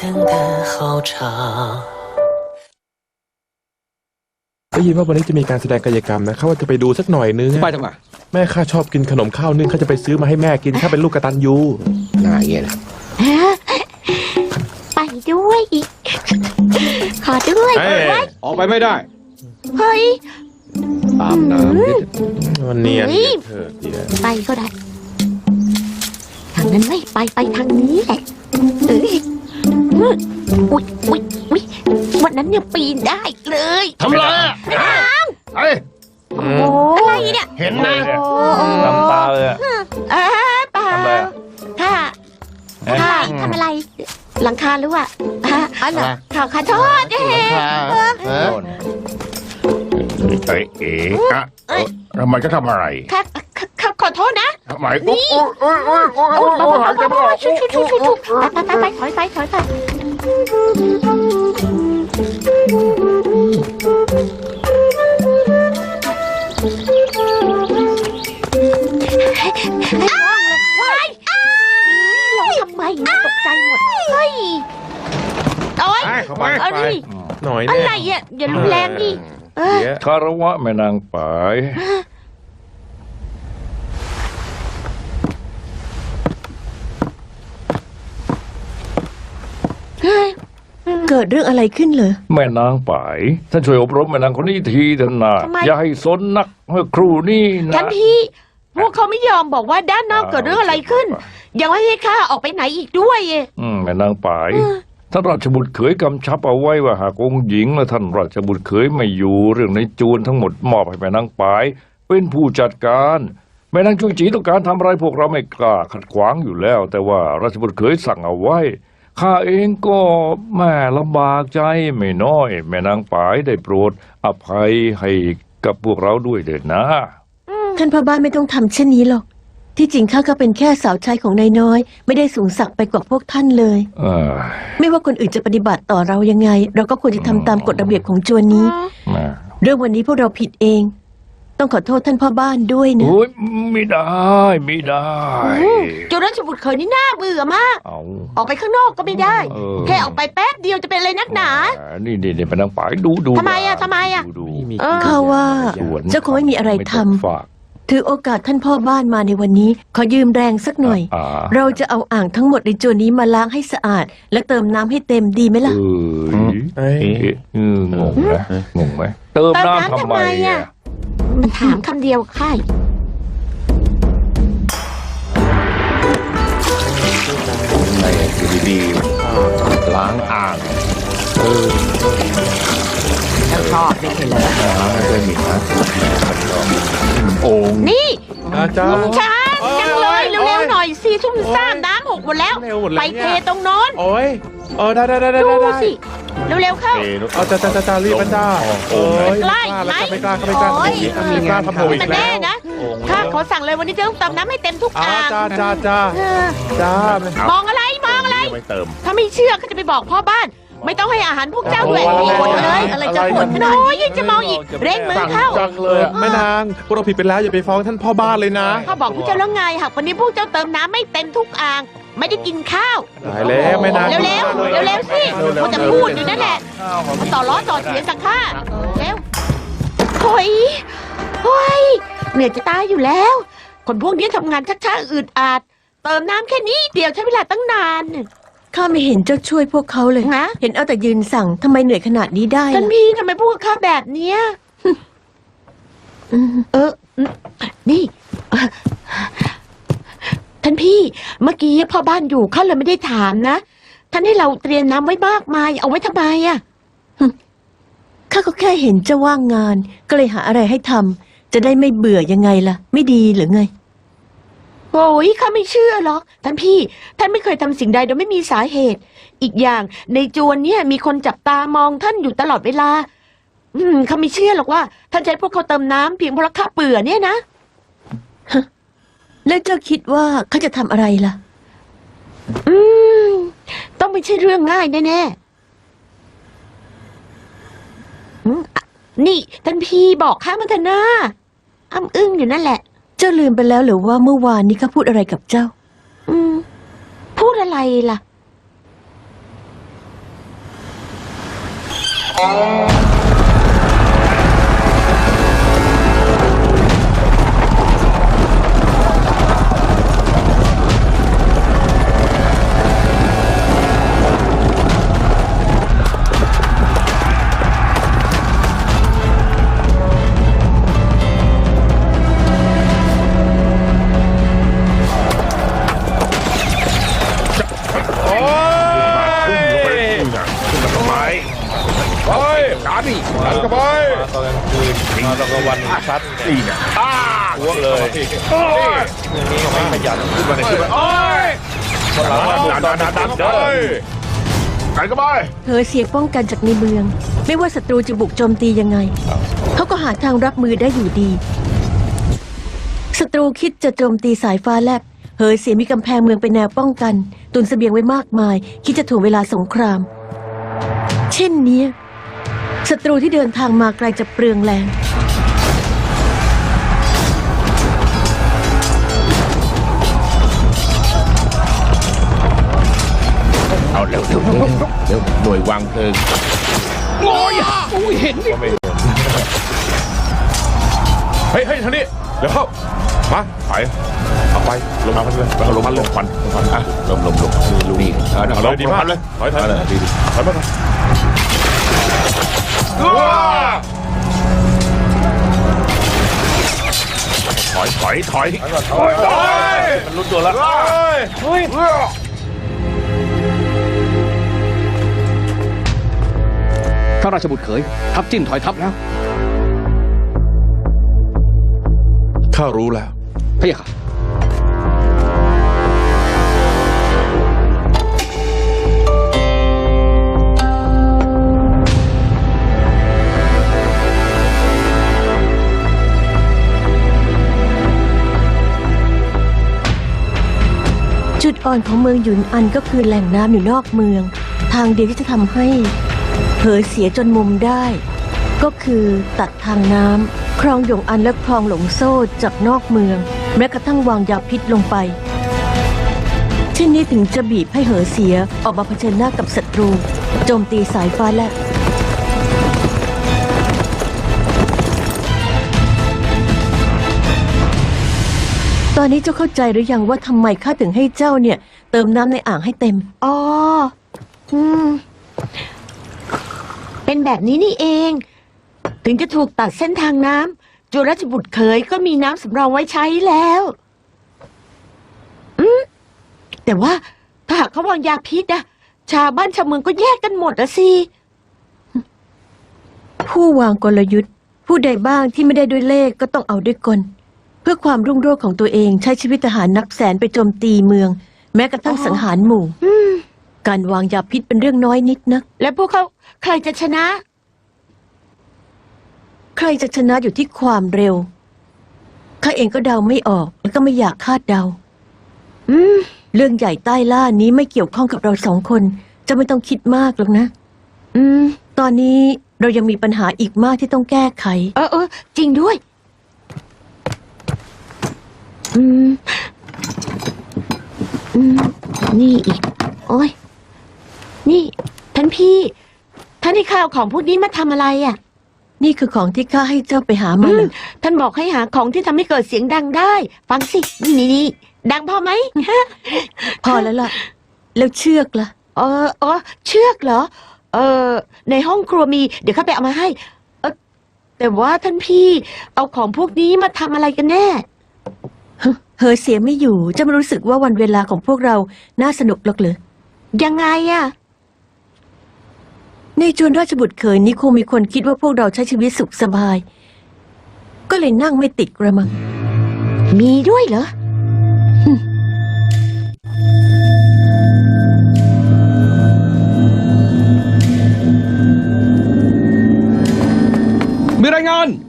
这一生我等的好长。 ได้ยินว่าวันนี้จะมีการแสดงกายกรรมนะข้าว่าจะไปดูสักหน่อยนึง ไปทำไม แม่ข้าชอบกินขนมข้าวนึ่งข้าจะไปซื้อมาให้แม่กินข้าเป็นลูกกตันยู น่าเงี้ยนะ ไปด้วย ขอด้วย เอ้ย ออกไปไม่ได้ เฮ้ย ตามน้ำนิด มันเนียน เฮ้ย เถอะเดี๋ยว ไปก็ได้ ทางนั้นไม่ไปไปทางนี้แหละเอ้ย อุ๊ยอุ๊ยอุ๊ยอุ๊ยวันนั้นยังปีนได้เลย ทำไรอะเฮ้ยอืโอ้มอะไรเนี่ยเห็นนะโอ้น้ำตาเลยอะ เออเปล่าทำอะไรอะ ค่ะเอ๊ะ ค่ะทำอะไร หลังคาหรือว่าฮะอ๋อเหรอขอขอโทษเฮ้โน่นเอ้ยเอ๋อะเอ้ยทำไมก็ทำอะไรครับครับขอโทษนะ ทำไมโอ้ยโอ้ยโอ้ยโอ้ยโอ้ยโอ้ยหายใจไม่ออกชุบชุบชุบชุบชุบไปไปไปถอยไปถอยไปอ้าวว้ายร้องทำไมตกใจหมดเฮ้ยโอ๊ยไปเข้าไปเอาดิหน่อยอะแน่ไรอะอย่ารุนแรงดิเออเดี๋ยวคารวะแม่นางป๋าย เฮ้ยเกิดเรื่องอะไรขึ้นเหรอ แม่นางป๋ายท่านช่วยอบรมแม่นางคนนี้ทีเถอะนะทำไม อย่าให้สนนักเมื่อครู่นี่นะ ท่านพี่ พวกเขาไม่ยอมบอกว่าด้านนอกเกิดเรื่องอะไรขึ้น ยังไม่ให้ข้าออกไปไหนอีกด้วยเอะอืมแม่นางป๋าย เออ ท่านราชบุตรเขยกำชับเอาไว้ว่าหากองค์หญิงและท่านราชบุตรเขยไม่อยู่เรื่องในจูนทั้งหมดมอบให้แม่นางปาย เป็นผู้จัดการแม่นางจุยจีต้องการทำอะไรพวกเราไม่กล้าขัดขวางอยู่แล้ว แต่ว่าราชบุตรเขยสั่งเอาไว้ ข้าเองก็แม่ลำบากใจไม่น้อย แม่นางปายได้โปรด อภัยให้กับพวกเราด้วยเถิดนะ ท่านพ่อบ้านไม่ต้องทำเช่นนี้หรอก ที่จริงข้าก็เป็นแค่สาวใช้ของนายน้อย ไม่ได้สูงสักไปกว่าพวกท่านเลย เออไม่ว่าคนอื่นจะปฏิบัติต่อเรายังไง เราก็ควรจะทำตามกฎระเบียบของจวนนี้ แม่ เรื่องวันนี้พวกเราผิดเอง ต้องขอโทษท่านพ่อบ้านด้วยนะ โอ้ยไม่ได้ไม่ได้เจ้าราชบุตรเขยนี่น่าเบื่อมาก เอา ออกไปข้างนอกก็ไม่ได้ เออ แค่ออกไปแป๊บเดียวจะเป็นอะไรนักหนา อ่านี่นี่นี่เป็นนางป๋ายดูดูทำไมอะทำไมอะ ดูดูไม่มีเออข้าว่า สวนเจ้าคงไม่มีอะไรทำ ม่ต้งฝากถือโอกาสท่านพ่อบ้านมาในวันนี้ ขอยืมแรงสักหน่อย อ่าเราจะเอาอ่างทั้งหมดในจวนนี้มาล้างให้สะอาด และเติมน้ำให้เต็มดีไหมเอล่ะอเอ้ยเอ๊ะเอองงนะงงไหมเติมเติมน้ำน้ำทำทำไมไมอะอะ มันถามคำเดียวค่ายในอยู่ดีๆล้างอ่างฉันชอบไม่ใช่เหรอล้างไม่เคยมีนะโอ่งนี่อาจารย์ช้าจังเลยเร็วๆหน่อยสิทุ่มซ่ามน้ำหกหมดแล้วเร็วหมดแล้วไปเนี่ยเทตรงโน้นโอ้ยเออได้ได้ได้ได้ดูได้สิ เร็วๆเข้าเทนุเอาจ้าจ้าจ้าจ้ารีบมาจ้าโอ้ยใกล้ไม่กล้าแล้วจ้าไม่กล้าไม่กล้าโอ้ยไม่กล้าทำโผล่อีมันกแล้แน่วนะข้าขอสั่งเลยวันนี้จะต้องเติมน้ำให้เต็มทุกอ้าอ่าวงจ้าจ้าจ้าเออจ้ามองอะไรมองอะไรไม่เติม ถ้าไม่เชื่อก็จะไปบอกพ่อบ้าน ไม่ต้องให้อาหารพวกเจ้าด้วยนี่หมดเลย อะไรจะโหดขนาดนี้โอ้ยยังจะมองอีก เร่งมือเข้า จังเลยแม่นางพวกเราผิดไปแล้วอย่าไปฟ้องท่านพ่อบ้านเลยนะเขาบอกพวกเจ้าแล้วไงหากวันนี้พวกเจ้าเติมน้ำไม่เต็มทุกอ่าง ไม่ได้กินข้าวตายแล้วแม่นางเร็วๆเร็วๆสิมัวแต่พูดอยู่นั่นแหละมาต่อล้อต่อเสียงสักข้าเร็วโอ้ยโอ้ยเหนื่อยจะตายอยู่แล้ว คนพวกนี้ทำงานช้าๆอืดอาด เติมน้ำแค่นี้เดียวใช้เวลาตั้งนาน ข้าไม่เห็นเจ้าช่วยพวกเขาเลย นะ เห็นเอาแต่ยืนสั่งทำไมเหนื่อยขนาดนี้ได้ท่านล่ะพี่ทำไมพูดกับข้าแบบเนี้ย อืมเอออืมนี่เอ่อท่านพี่ เมื่อกี้พ่อบ้านอยู่ข้าเลยไม่ได้ถามนะ ท่านให้เราเตรียมน้ำไว้มากมาย เอาไว้ทำไมอะข้าก็แค่เห็นเจ้าว่างงาน ก็เลยหาอะไรให้ทำจะได้ไม่เบื่อยังไงล่ะ ไม่ดีหรือไง โอ้ยข้าไม่เชื่อหรอกท่านพี่ ท่านไม่เคยทำสิ่งใดโดยไม่มีสาเหตุ อีกอย่างในจวนเนี่ยมีคนจับตามองท่านอยู่ตลอดเวลา อืมข้าไม่เชื่อหรอกว่า ท่านจะใช้พวกเขาเติมน้ำเพียงเพราะข้าเบื่อเนี่ยนะแล้วเจ้าคิดว่าข้าจะทำอะไรล่ะ อืม ต้องไม่ใช่เรื่องง่ายแน่ๆอืมอะนี่ท่านพี่บอกข้ามาเถอะนะอ้ำอึ้งอยู่นั่นแหละเจ้าลืมไปแล้วหรือว่าเมื่อวานนี้เขาพูดอะไรกับเจ้า อืม พูดอะไรล่ะ Oh. กาดิกันเข้าไปตอนกลางคืนมาตอนกลางวันชัดตีเนี่ยอ้วกเลยนี่ไม่ขยันขึ้นมาในขึ้นมาโอ้ยคนหลังมาดันดันดันดันเดินกันเข้าไปเธอเสียป้องกันจากในเมือง ไม่ว่าศัตรูจะบุกโจมตียังไง เขาก็หาทางรับมือได้อยู่ดี ศัตรูคิดจะโจมตีสายฟ้าแลบเฮอเสียมีกำแพงเมืองเป็นแนวป้องกัน ตุนเสบียงไว้มากมาย คิดจะถ่วงเวลาสงคราม เช่นนี้ ศัตรูที่เดินทางมาไกลจะเปลืองแรง เอาเร็วเร็วเร็วเร็วหน่วยวางเพลิงโอ้ยอุ้ยเห็นดิไม่เห็นเฮ้ยเฮ้ยทางนี้เดี๋ยวเข้ามาไปเอาไปลงมาพันเลยลงมาลงควันลงควันอะลมลมลมลูกนี่เออเอาเลยดีมากเลยถอยถอยเลยดีดีถอยมาก่อน ถอยถอยถอยถอยถอยมันรู้ตัวแล้วเฮ้ยพระราชบุตรเขย ทัพจิ้นถอยทัพแล้วข้ารู้แล้วพะยะค่ะ อ่อนของเมืองหยุนอันก็คือแหล่งน้ำอยู่นอกเมือง ทางเดียวที่จะทำให้เผยเสียจนมุมได้ ก็คือตัดทางน้ำคลองหยงอันและคลองหลงโซ่จากนอกเมือง แม้กระทั่งวางยาพิษลงไป เช่นนี้ถึงจะบีบให้เหอเสียออกมาเผชิญหน้ากับศัตรู โจมตีสายฟ้าแลบ ตอนนี้เจ้าเข้าใจหรือยังว่าทำไมข้าถึงให้เจ้าเนี่ย เติมน้ำในอ่างให้เต็ม อ๋อ อืม เป็นแบบนี้นี่เอง ถึงจะถูกตัดเส้นทางน้ำจุลราชบุตรเขยก็มีน้ำสำรองไว้ใช้แล้ว อืม แต่ว่าถ้าหากเขาวางยาพิษอะชาวบ้านชาวเมืองก็แยกกันหมดอะสิ ผู้วางกลยุทธ์ ผู้ใดบ้างที่ไม่ได้ด้วยเลขก็ต้องเอาด้วยกล เพื่อความรุ่งโรจน์ของตัวเองใช้ชีวิตทหารนับแสนไปโจมตีเมือง แม้กระทั่งอ๋อสังหารหมู่อืมการวางยาพิษเป็นเรื่องน้อยนิดนักแล้วพวกเขาใครจะชนะ ใครจะชนะอยู่ที่ความเร็วข้าเองก็เดาไม่ออก แล้วก็ไม่อยากคาดเดาอืมเรื่องใหญ่ใต้ล่านี้ไม่เกี่ยวข้องกับเราสองคน จะไม่ต้องคิดมากหรอกนะอืมตอนนี้เรายังมีปัญหาอีกมากที่ต้องแก้ไข เออเออจริงด้วย อืมอืมนี่อีก โอ้ยนี่ท่านพี่ ท่านให้ข้าวของพวกนี้มาทำอะไรอะ นี่คือของที่ข้าให้เจ้าไปหามาอืเหรมอท่านบอกให้หาของที่ทำให้เกิดเสียงดังได้ ฟังสิ นี่นี่นี่ดังพอไหมพอแล้วล่ะ แล้วเชือกล่ะ เออเออเชือกเหรอ เออ ในห้องครัวมี เดี๋ยวข้าไปเอามาให้ เออแต่ว่าท่านพี่ เอาของพวกนี้มาทำอะไรกันแน่ เฮอเสียไม่อยู่จะไม่รู้สึกว่าวันเวลาของพวกเราน่าสนุกหรอกเหรอยังไงอะในจวนราชบุตรเขยนี้คงมีคนคิดว่าพวกเราใช้ชีวิตสุขสบาย ก็เลยนั่งไม่ติดกระมัง มีด้วยเหรอ มีรายงานค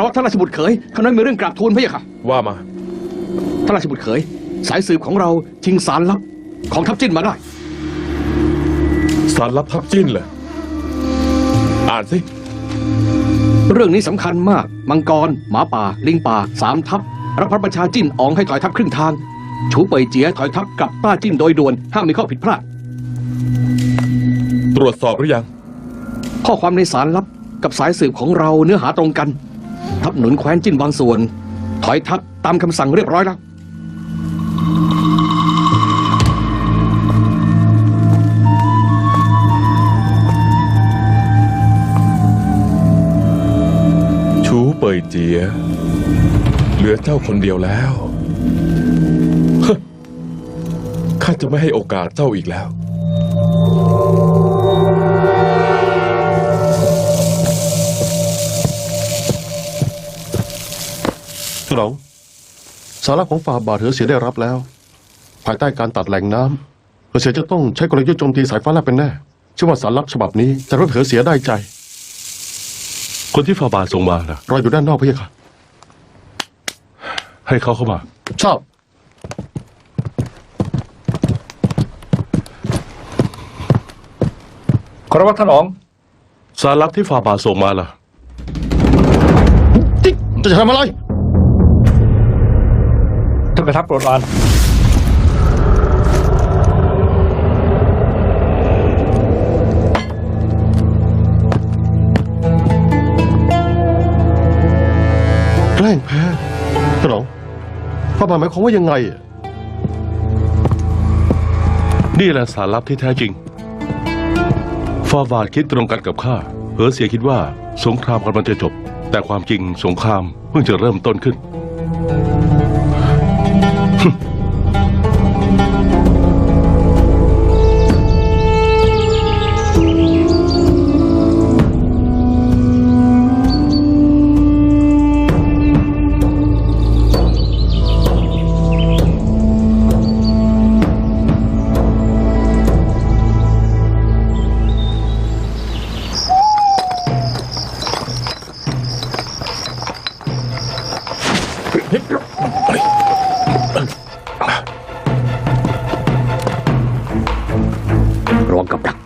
ารวะท่านราชบุตรเขยข้าน้อยมีเรื่องกราบทูลพะยะค่ะว่ามา ท่านราชบุตรเขย สายสืบของเราชิงสารลับของทัพจิ้นมาได้ สารลับทับจิ้นเหรออ่านสิ เรื่องนี้สำคัญมาก มังกร หมาป่า ลิงป่า สามทัพรับพระบัญชาจิ้นอองให้ถอยทัพครึ่งทาง ชูเป่ยเจียถอยทัพกลับต้าจิ้นโดยด่วน ห้ามมีข้อผิดพลาด ตรวจสอบหรือยัง ข้อความในสารลับกับสายสืบของเราเนื้อหาตรงกัน ทัพหนุนแคว้นจิ้นบางส่วน ถอยทัพตามคำสั่งเรียบร้อยแล้ว ชูเป่ยเจีย เหลือเจ้าคนเดียวแล้วข้าจะไม่ให้โอกาสเจ้าอีกแล้ว ฉลองสาระของฝ่าบาทเหอเสียได้รับแล้ว ภายใต้การตัดแหล่งน้ำเหอเสียจะต้องใช้กลยุทธ์โจมตีสายฟ้าแลบเป็นแน่เชื่อว่าสารลับฉบับนี้จะรับเหอเสียได้ใจ คนที่ฝ่าบาทส่งมานะรออยู่ด้านนอกพี่ค่ะให้เขาเข้ามาชอบขอรับท่านอ๋องสารลับที่ฝ่าบาทส่งมาล่ะจิ๊กจะทำอะไร ท่านกระทับโปรดอ่านแกล้งแพ้ฉลองฝ่าบาหมายความว่ายังไงอะนี่แหละสารลับที่แท้จริงฝ่าบาทคิดตรงกันกับข้าเหอเสียคิดว่าสงครามกำลังจะจบ แต่ความจริงสงครามเพิ่งจะเริ่มต้นขึ้น Hmm. ระวัง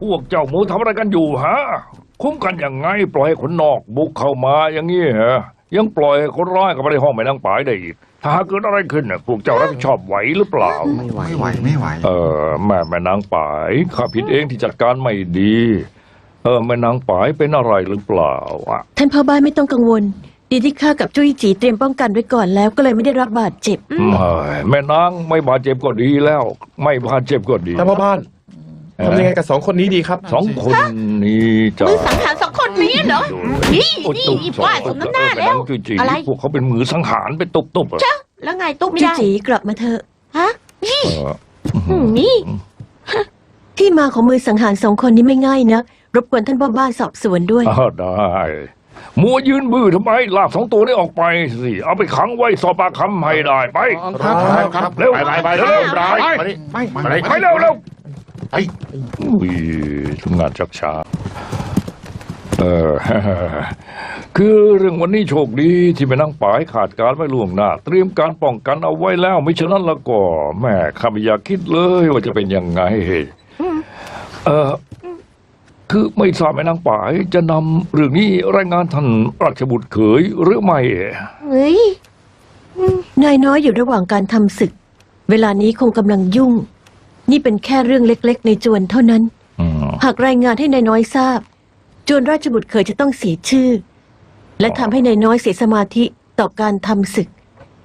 พวกเจ้าหมูทำอะไรกันอยู่ฮะ คุ้มกันยังไง ปล่อยให้คนนอกบุกเข้ามาอย่างนี้ฮะยังปล่อยให้คนร้ายเข้ามาในห้องแม่นางปายได้อีก ถ้าหากเกิดอะไรขึ้นน่ะพวกเจ้ารับผิดชอบไหวหรือเปล่าไม่ไหวไม่ไหว เออแม่แม่นางปายข้าผิดเองที่จัดการไม่ดี เออแม่นางปายเป็นอะไรหรือเปล่าอะท่านพ่อบ้านไม่ต้องกังวล ดีที่ข้ากับจุ้ยจีเตรียมป้องกันไว้ก่อนแล้วก็เลยไม่ได้รับบาดเจ็บเอ้ยแม่นางไม่บาดเจ็บก็ดีแล้ว ไม่บาดเจ็บก็ดี ท่านพ่อบ้าน ทำยังไงกับสองคนนี้ดีครับสองคนนี้จะมือสังหารสองคนนี้เหรอ นี่โอ้ยนี่ตุ๊บนี่ว่าสมน้ำหน้าแล้วเออม่นงจุยจีอะไร พวกเขาเป็นมือสังหารเป็นตุบตุบๆอะเจ้าแล้วไงตุ๊บไม่จุ้ยได้จีกลับมาเถอะฮะนี่เอออืมนี่ ที่มาของมือสังหารสองคนนี้ไม่ง่ายนะรบกวนท่านพ่อบ้านสอบสวนด้วยอ้าวได้มัวยืนมือทำไมลากสองตัวนี้ออกไปสิเอาไปขังไว้สอบปากคำให้ได้ไปครับครับเร็วไปไปไปเร็วไปไปไปไปไปเร็วเร็ว ไปอุ้ยทำงานชักช้าเออ คือเรื่องวันนี้โชคดีที่แม่นางป๋ายขาดการไว้ล่วงหน้า เตรียมการป้องกันเอาไว้แล้ว ไม่ฉะนั้นแล้วก็แม่ข้าไม่อยากคิดเลยว่าจะเป็นยังไงเออคือไม่ทราบแม่นางป๋ายจะนำเรื่องนี้รายงานท่านราชบุตรเขยหรือไม่เฮ้ยนายน้อยอยู่ระหว่างการทำศึก เวลานี้คงกำลังยุ่ง นี่เป็นแค่เรื่องเล็ก ๆ ในจวนเท่านั้น อืมหากรายงานให้นายน้อยทราบ จวนราชบุตรเคยจะต้องเสียชื่อ และทำให้นายน้อยเสียสมาธิต่อการทำศึก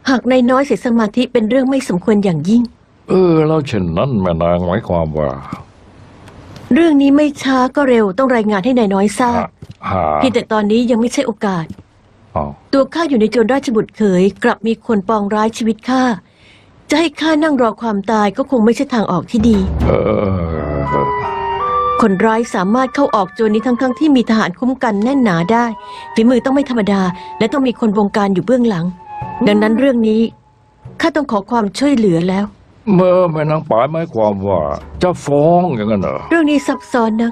หากนายน้อยเสียสมาธิเป็นเรื่องไม่สมควรอย่างยิ่ง เออแล้วเช่นนั้นแม่นางหมายความว่าเรื่องนี้ไม่ช้าก็เร็วต้องรายงานให้นายน้อยทราบหาเพียงแต่ตอนนี้ยังไม่ใช่โอกาส อ้าวตัวข้าอยู่ในจวนราชบุตรเขยกลับมีคนปองร้ายชีวิตข้า จะให้ข้านั่งรอความตายก็คงไม่ใช่ทางออกที่ดี เออ คนร้ายสามารถเข้าออกจวนนี้ทั้งๆที่มีทหารคุ้มกันแน่นหนาได้ฝีมือต้องไม่ธรรมดา และต้องมีคนวงการอยู่เบื้องหลัง ดังนั้นเรื่องนี้ข้าต้องขอความช่วยเหลือแล้ว เมื่อแม่นางป๋ายหมายความว่า จะฟ้องอย่างนั้นเหรอ เรื่องนี้ซับซ้อนนะ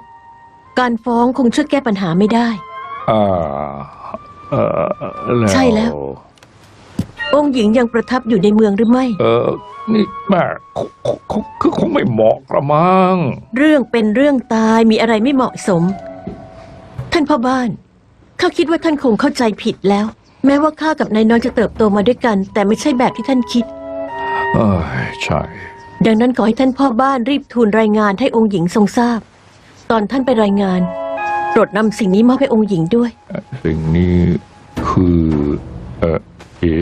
การฟ้องคงช่วยแก้ปัญหาไม่ได้ อ่า เออแล้วใช่แล้ว องค์หญิงยังประทับอยู่ในเมืองหรือไม่ เออนี่แม่คคคคือคงไม่เหมาะกระมัง เรื่องเป็นเรื่องตายมีอะไรไม่เหมาะสม ท่านพ่อบ้าน ข้าคิดว่าท่านคงเข้าใจผิดแล้ว แม้ว่าข้ากับนายน้อยจะเติบโตมาด้วยกัน แต่ไม่ใช่แบบที่ท่านคิด เออใช่ ดังนั้นขอให้ท่านพ่อบ้านรีบทูลรายงานให้องค์หญิงทรงทราบ ตอนท่านไปรายงาน โปรดนำสิ่งนี้มอบให้องค์หญิงด้วย สิ่งนี้คือ เออ เอ๋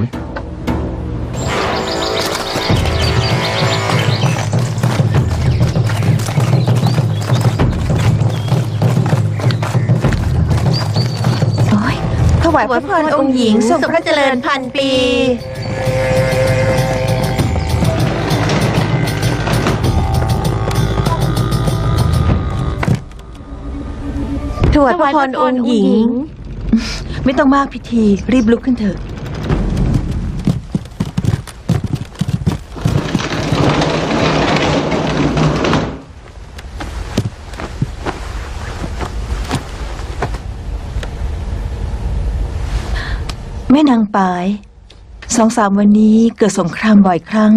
ถวายพระพรองค์หญิงทรงพระเจริญพันปี ถวายพระพรองค์หญิง ไม่ต้องมากพิธีรีบลุกขึ้นเถอะ ม่นางปาย สองสามวันนี้เกิดสงครามบ่อยครั้ง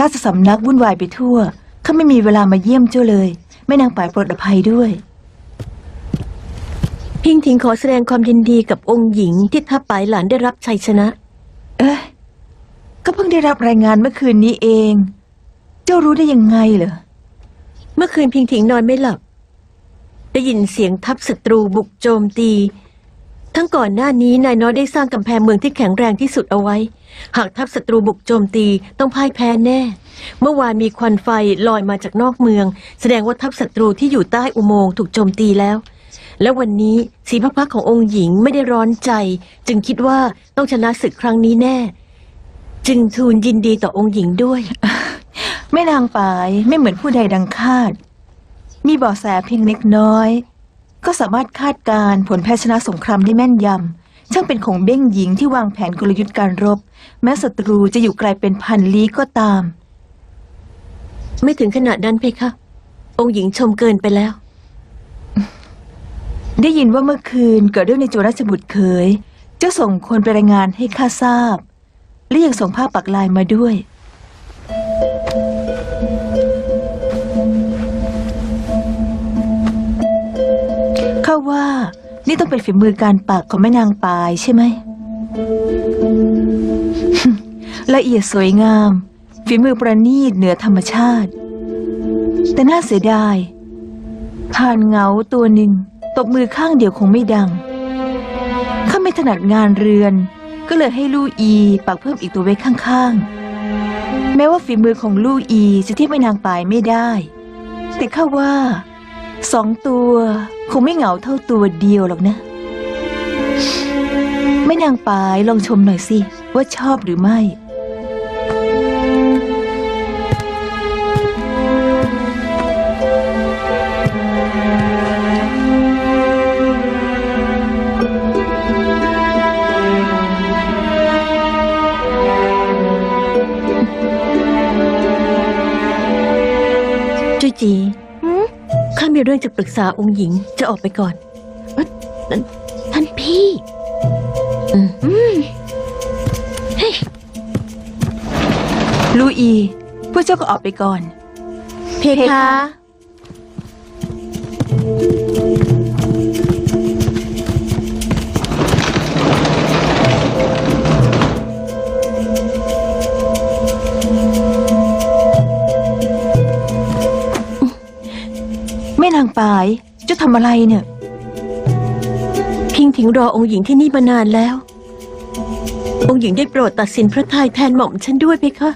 ราชสำนักวุ่นวายไปทั่ว ข้าไม่มีเวลามาเยี่ยมเจ้าเลย แม่นางปายโปรดอภัยด้วย พิงถิงขอแสดงความยินดีกับองค์หญิงที่ทัพปายหลานได้รับชัยชนะ เอ้ยก็เพิ่งได้รับรายงานเมื่อคืนนี้เอง เจ้ารู้ได้ยังไงเหรอ เมื่อคืนพิงถิงนอนไม่หลับ ได้ยินเสียงทัพศัตรูบุกโจมตี ทั้งก่อนหน้านี้นายน้อยได้สร้างกำแพงเมืองที่แข็งแรงที่สุดเอาไว้ หากทัพศัตรูบุกโจมตีต้องพ่ายแพ้แน่ เมื่อวานมีควันไฟลอยมาจากนอกเมือง แสดงว่าทัพศัตรูที่อยู่ใต้อุโมงค์ถูกโจมตีแล้ว และวันนี้สีพระพักขององค์หญิงไม่ได้ร้อนใจ จึงคิดว่าต้องชนะศึกครั้งนี้แน่ จึงทูลยินดีต่อองค์หญิงด้วย แม่นางปายไม่เหมือนผู้ใดดังคาด มีเบาะแสเพียงเล็กน้อย ก็สามารถคาดการณ์ผลแพ้ชนะสงครามได้แม่นยำ ช่างเป็นของเบ้งหญิงที่วางแผนกลยุทธ์การรบ แม้ศัตรูจะอยู่ไกลเป็นพันลี้ก็ตาม ไม่ถึงขนาดนั้นเพคะ องค์หญิงชมเกินไปแล้ว ได้ยินว่าเมื่อคืนเกิดเรื่องในจวนราชบุตรเคย เจ้าส่งคนไปรายงานให้ข้าทราบ และยังส่งภาพปักลายมาด้วยาว่า นี่ต้องเป็นฝีมือการปักของแม่นางปายใช่ไหม ละเอียดสวยงาม ฝีมือประณีตเหนือธรรมชาติ แต่น่าเสียดายผ่านเงาตัวหนึ่งตบมือข้างเดียวคงไม่ดัง ข้าไม่ถนัดงานเรือน ก็เลยให้ลู่อีปักเพิ่มอีกตัวไว้ข้างๆ แม้ว่าฝีมือของลู่อีจะเทียบไม่นางปายไม่ได้ แต่ข้าว่า สองตัวคงไม่เหงาเท่าตัวเดียวหรอกนะ แม่นางปายลองชมหน่อยสิ ว่าชอบหรือไม่ รื่องจะปรึกษาองค์หญิงจะออกไปก่อน ท่านพี่อืมเฮ้ยลูอีพวกเจ้าก็ออกไปก่อน เพคะางฝาย เจ้าทำอะไรเนี่ย พิงถิงรอองค์หญิงที่นี่มานานแล้ว องค์หญิงได้โปรดตัดสินพระทัยแทนหม่อมฉันด้วยเพคะ